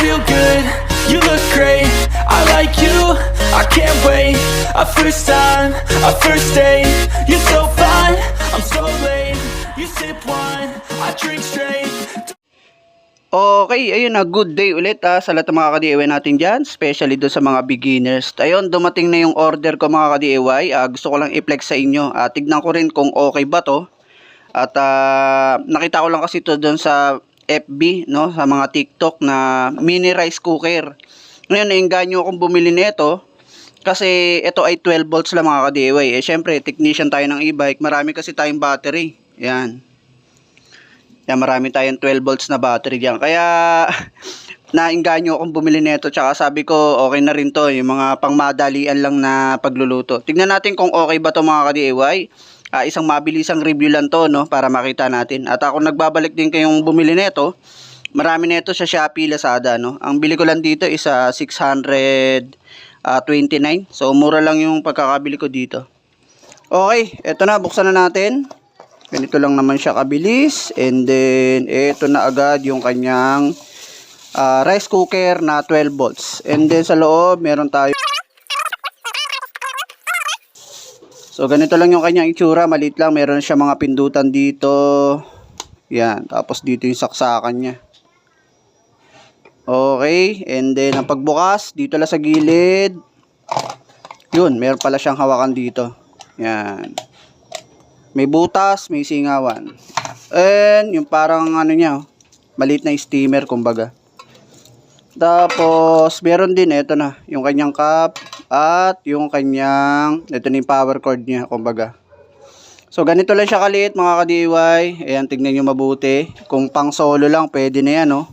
feel good, you look great. I like you, I can't wait. A first time, a first date. You're so fine, I'm so late. You sip wine, I drink straight. Okay, ayun na, good day ulit ah, sa lahat ng mga ka-DIY natin dyan, especially doon sa mga beginners. Ayun, dumating na yung order ko mga ka-DIY, ah, gusto ko lang i-flex sa inyo. Ah, tignan ko rin kung okay ba to. At ah, nakita ko lang kasi to doon sa FB, no, sa mga TikTok na mini rice cooker. Ngayon, nainganyo akong bumili nito kasi ito ay 12 volts lang mga ka-DIY. Eh, syempre, technician tayo ng e-bike, marami kasi tayong battery. Yan. Yan, marami tayong 12 volts na battery diyan. Kaya nainganyo akong bumili nito tsaka sabi ko okay na rin to yung mga pangmadalian lang na pagluluto. Tingnan natin kung okay ba to mga ka-DIY. Ah, isang mabilisang review lang to no para makita natin. At ako nagbabalik din kayong bumili nito. Marami nito sa Shopee, Lazada no. Ang bili ko lang dito is ah, 629. So mura lang yung pagkakabili ko dito. Okay, eto na buksan na natin. Ganito lang naman siya kabilis. And then, ito na agad yung kanyang ah, rice cooker na 12 volts. And then, sa loob, meron tayo. So, ganito lang yung kanyang itsura. Maliit lang. Meron siya mga pindutan dito. Yan. Tapos, dito yung saksakan niya. Okay. And then, ang pagbukas, dito lang sa gilid. Yun, meron pala siyang hawakan dito. Yan. May butas, may singawan. And yung parang ano niya, oh, maliit na steamer kumbaga. Tapos meron din ito na, yung kanyang cup at yung kanyang ito na yung power cord niya kumbaga. So ganito lang siya kaliit mga ka-DIY. Ayan, tignan nyo mabuti. Kung pang solo lang, pwede na yan, oh.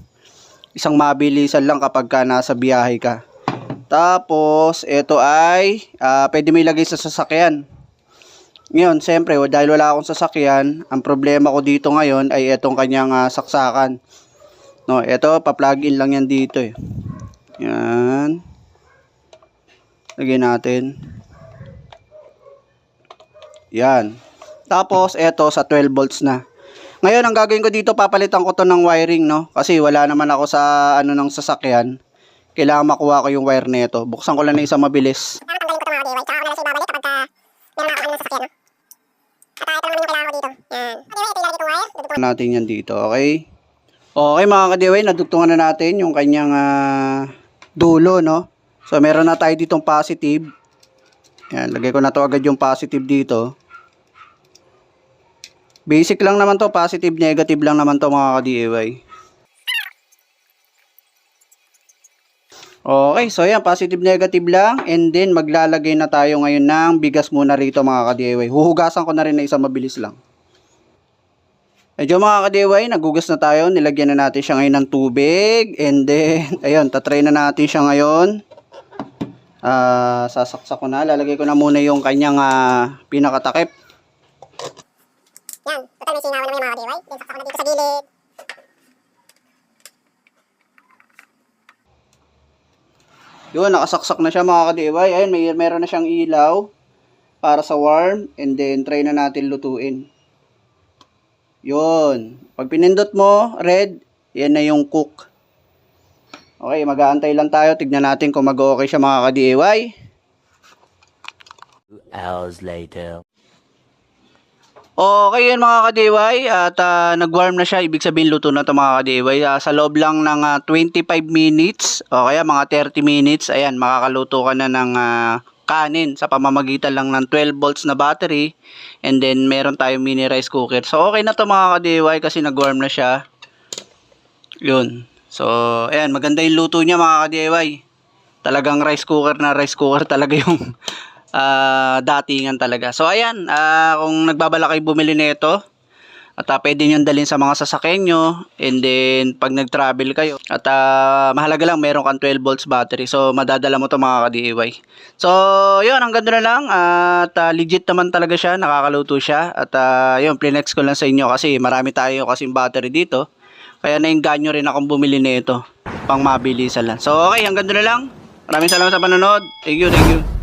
Isang mabilisan lang kapag ka nasa biyahe ka. Tapos, ito ay, ah, pwede mo ilagay sa sasakyan. Ngayon, siyempre, dahil wala akong sasakyan, ang problema ko dito ngayon ay itong kanyang ah, saksakan. No, ito, pa-plug in lang yan dito eh. Yan. Lagyan natin. Yan. Tapos, ito sa 12 volts na. Ngayon, ang gagawin ko dito, papalitan ko to ng wiring, no? Kasi wala naman ako sa, ano, ng sasakyan. Kailangan makuha ko yung wire nito. Buksan ko lang na isang mabilis. Natin yan dito, okay? Okay mga kadiway, nadugtungan na natin yung kanyang ah, dulo, no? So, meron na tayo ditong positive. Yan, lagay ko na to agad yung positive dito. Basic lang naman to, positive, negative lang naman to mga ka-DIY. Okay, so yan, positive, negative lang. And then, maglalagay na tayo ngayon ng bigas muna rito mga ka-DIY. Huhugasan ko na rin na isang mabilis lang. Medyo mga ka-DIY, nagugas na tayo. Nilagyan na natin siya ngayon ng tubig. And then, ayun, tatry na natin siya ngayon. Ah, sasaksak ko na. Lalagay ko na muna yung kanyang ah, pinakatakip. Yan. Total may singawan naman yung mga. Then saksak ko na dito sa gilid. Yun, nakasaksak na siya mga ka-DIY. Ayun, may, meron na siyang ilaw para sa warm. And then, try na natin lutuin. Yun. Pag pinindot mo, red, yan na yung cook. Okay, mag-aantay lang tayo. Tignan natin kung mag-okay siya mga ka-DIY. hours later. Okay yun mga ka-DIY at ah, nag-warm na siya. Ibig sabihin luto na to mga ka-DIY. Ah, sa loob lang ng ah, 25 minutes o kaya mga 30 minutes, ayan, makakaluto ka na ng ah, kanin sa pamamagitan lang ng 12 volts na battery and then meron tayong mini rice cooker. So okay na to mga ka-DIY kasi nag-warm na siya. Yun. So, ayan, maganda yung luto niya mga ka-DIY. Talagang rice cooker na rice cooker talaga yung ah, datingan talaga. So, ayan, ah, kung nagbabala kayo bumili nito, at uh, pwede nyo dalhin sa mga sasakyan nyo, and then, pag nag-travel kayo, at ah, mahalaga lang, meron kang 12 volts battery. So, madadala mo to mga ka-DIY. So, yun, ang ganda na lang. At ah, legit naman talaga siya, nakakaluto siya. At uh, yun, plinex ko lang sa inyo kasi marami tayo kasing battery dito. Kaya nainganyo rin akong bumili nito pang mabilisan lang. So okay, hanggang doon na lang. Maraming salamat sa panonood. Thank you, thank you.